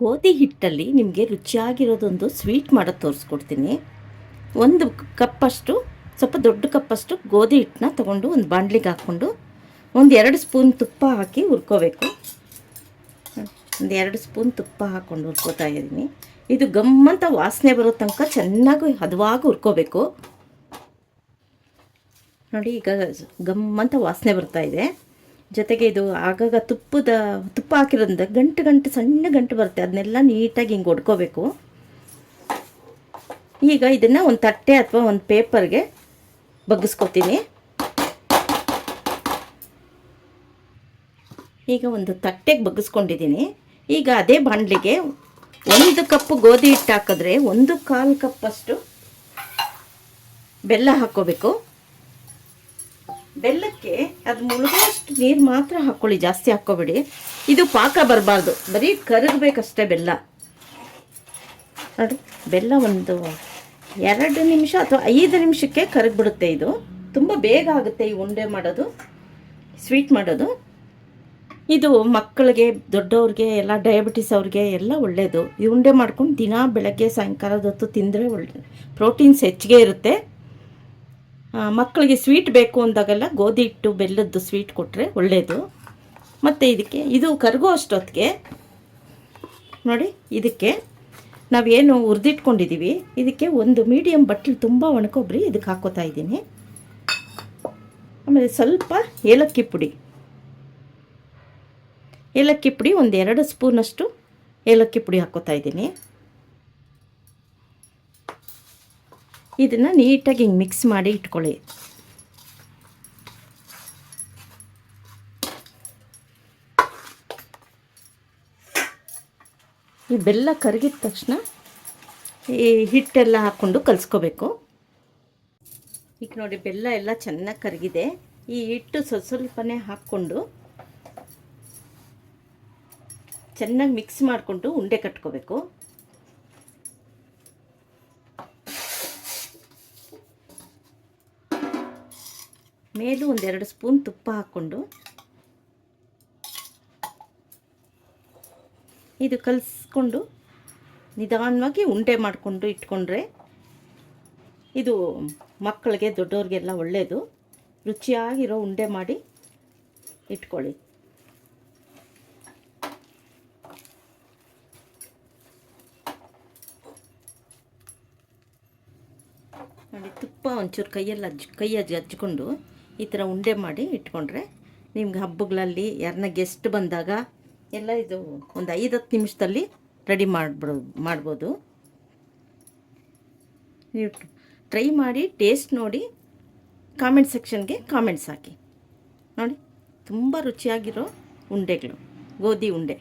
ಗೋಧಿ ಹಿಟ್ಟಲ್ಲಿ ನಿಮಗೆ ರುಚಿಯಾಗಿರೋದೊಂದು ಸ್ವೀಟ್ ಮಾಡೋದು ತೋರಿಸ್ಕೊಡ್ತೀನಿ. ಒಂದು ಕಪ್ಪಷ್ಟು, ಸ್ವಲ್ಪ ದೊಡ್ಡ ಕಪ್ಪಷ್ಟು ಗೋಧಿ ಹಿಟ್ಟನ್ನ ತೊಗೊಂಡು ಒಂದು ಬಾಂಡ್ಲಿಗೆ ಹಾಕ್ಕೊಂಡು ಒಂದು ಎರಡು ಸ್ಪೂನ್ ತುಪ್ಪ ಹಾಕಿ ಹುರ್ಕೋಬೇಕು. ಒಂದು ಎರಡು ಸ್ಪೂನ್ ತುಪ್ಪ ಹಾಕ್ಕೊಂಡು ಹುರ್ಕೋತಾ ಇದ್ದೀನಿ. ಇದು ಗಮ್ಮಂತ ವಾಸನೆ ಬರೋ ತನಕ ಚೆನ್ನಾಗಿ ಹದವಾಗಿ ಹುರ್ಕೋಬೇಕು. ನೋಡಿ, ಈಗ ಗಮ್ಮಂತ ವಾಸನೆ ಬರ್ತಾ ಇದೆ. ಜೊತೆಗೆ ಇದು ಆಗಾಗ ತುಪ್ಪದ, ತುಪ್ಪ ಹಾಕಿರೋದ್ರಿಂದ ಗಂಟು ಗಂಟು ಸಣ್ಣ ಗಂಟು ಬರುತ್ತೆ. ಅದನ್ನೆಲ್ಲ ನೀಟಾಗಿ ಹಿಂಗೆ ಒಡ್ಕೋಬೇಕು. ಈಗ ಇದನ್ನು ಒಂದು ತಟ್ಟೆ ಅಥವಾ ಒಂದು ಪೇಪರ್ಗೆ ಬಗ್ಗಿಸ್ಕೊತೀನಿ. ಈಗ ಒಂದು ತಟ್ಟೆಗೆ ಬಗ್ಗಿಸ್ಕೊಂಡಿದ್ದೀನಿ ಈಗ ಅದೇ ಬಾಣಲಿಗೆ ಒಂದು ಕಪ್ ಗೋಧಿ ಹಿಟ್ಟು ಹಾಕಿದ್ರೆ ಒಂದು ಕಾಲು ಕಪ್ಪಷ್ಟು ಬೆಲ್ಲ ಹಾಕ್ಕೋಬೇಕು. ಬೆಲ್ಲಕ್ಕೆ ಅದು ಮುಳುಗುವಷ್ಟು ನೀರು ಮಾತ್ರ ಹಾಕ್ಕೊಳ್ಳಿ ಜಾಸ್ತಿ ಹಾಕ್ಕೋಬೇಡಿ. ಇದು ಪಾಕ ಬರಬಾರ್ದು. ಬರೀ ಕರಗಬೇಕಷ್ಟೇ ಬೆಲ್ಲ. ನೋಡಿ ಬೆಲ್ಲ ಒಂದು ಎರಡು ನಿಮಿಷ ಅಥವಾ ಐದು ನಿಮಿಷಕ್ಕೆ ಕರಗಿಬಿಡುತ್ತೆ ಇದು. ತುಂಬ ಬೇಗ ಆಗುತ್ತೆ ಈ ಉಂಡೆ ಮಾಡೋದು, ಸ್ವೀಟ್ ಮಾಡೋದು. ಇದು ಮಕ್ಕಳಿಗೆ, ದೊಡ್ಡವ್ರಿಗೆ, ಎಲ್ಲ ಡಯಾಬಿಟಿಸ್ ಅವ್ರಿಗೆ ಎಲ್ಲ ಒಳ್ಳೆಯದು ಈ ಉಂಡೆ ಮಾಡ್ಕೊಂಡು ದಿನ ಬೆಳಗ್ಗೆ ಸಾಯಂಕಾಲದ ಹೊತ್ತು ತಿಂದರೆ ಒಳ್ಳೆ ಪ್ರೋಟೀನ್ಸ್ ಹೆಚ್ಚಿಗೆ ಇರುತ್ತೆ. ಮಕ್ಕಳಿಗೆ ಸ್ವೀಟ್ ಬೇಕು ಅಂದಾಗೆಲ್ಲ ಗೋಧಿ ಹಿಟ್ಟು, ಬೆಲ್ಲದ್ದು ಸ್ವೀಟ್ ಕೊಟ್ಟರೆ ಒಳ್ಳೆಯದು ಮತ್ತು ಇದಕ್ಕೆ, ಇದು ಕರಗೋ ಅಷ್ಟೊತ್ತಿಗೆ. ನೋಡಿ, ಇದಕ್ಕೆ ನಾವೇನು ಹುರಿದಿಟ್ಕೊಂಡಿದ್ದೀವಿ ಇದಕ್ಕೆ ಒಂದು ಮೀಡಿಯಮ್ ಬಟ್ಲು ತುಂಬ ಒಣಕೊಬ್ರಿ ಇದಕ್ಕೆ ಹಾಕೋತಾ ಇದ್ದೀನಿ. ಆಮೇಲೆ ಸ್ವಲ್ಪ ಏಲಕ್ಕಿ ಪುಡಿ. ಏಲಕ್ಕಿ ಪುಡಿ ಒಂದು ಎರಡು ಸ್ಪೂನಷ್ಟು ಏಲಕ್ಕಿ ಪುಡಿ ಹಾಕೋತಾ ಇದ್ದೀನಿ. ಇದನ್ನು ನೀಟಾಗಿ ಹಿಂಗೆ ಮಿಕ್ಸ್ ಮಾಡಿ ಇಟ್ಕೊಳ್ಳಿ. ಈ ಬೆಲ್ಲ ಕರಗಿದ ತಕ್ಷಣ ಈ ಹಿಟ್ಟೆಲ್ಲ ಹಾಕ್ಕೊಂಡು ಕಲಿಸ್ಕೋಬೇಕು. ಈಗ ನೋಡಿ, ಬೆಲ್ಲ ಎಲ್ಲ ಚೆನ್ನಾಗಿ ಕರಗಿದೆ. ಈ ಹಿಟ್ಟು ಸ್ವಲ್ಪ ಸ್ವಲ್ಪನೇ ಹಾಕ್ಕೊಂಡು ಚೆನ್ನಾಗಿ ಮಿಕ್ಸ್ ಮಾಡಿಕೊಂಡು ಉಂಡೆ ಕಟ್ಕೋಬೇಕು. ಮೇಲೂ ಒಂದೆರಡು ಸ್ಪೂನ್ ತುಪ್ಪ ಹಾಕ್ಕೊಂಡು ಇದು ಕಲಿಸ್ಕೊಂಡು ನಿಧಾನವಾಗಿ ಉಂಡೆ ಮಾಡಿಕೊಂಡು ಇಟ್ಕೊಂಡ್ರೆ ಇದು ಮಕ್ಕಳಿಗೆ ದೊಡ್ಡವ್ರಿಗೆಲ್ಲ ಒಳ್ಳೆಯದು ರುಚಿಯಾಗಿರೋ ಉಂಡೆ ಮಾಡಿ ಇಟ್ಕೊಳ್ಳಿ. ನೋಡಿ, ತುಪ್ಪ ಒಂಚೂರು ಕೈಯಲ್ಲಿ ಅಜ್ಜಿ, ಕೈಯಲ್ಲಿ ಹಚ್ಕೊಂಡು ಈ ಥರ ಉಂಡೆ ಮಾಡಿ ಇಟ್ಕೊಂಡ್ರೆ ನಿಮ್ಗೆ ಹಬ್ಬಗಳಲ್ಲಿ ಯಾರನ್ನ ಗೆಸ್ಟ್ ಬಂದಾಗ ಎಲ್ಲ ಇದು ಒಂದು ಐದು ಹತ್ತು ನಿಮಿಷದಲ್ಲಿ ರೆಡಿ ಮಾಡ್ಬಿಡ, ಮಾಡ್ಬೋದು. ನೀವು ಟ್ರೈ ಮಾಡಿ ಟೇಸ್ಟ್ ನೋಡಿ ಕಾಮೆಂಟ್ ಸೆಕ್ಷನ್ಗೆ ಕಾಮೆಂಟ್ಸ್ ಹಾಕಿ. ನೋಡಿ, ತುಂಬ ರುಚಿಯಾಗಿರೋ ಉಂಡೆಗಳು, ಗೋಧಿ ಉಂಡೆ.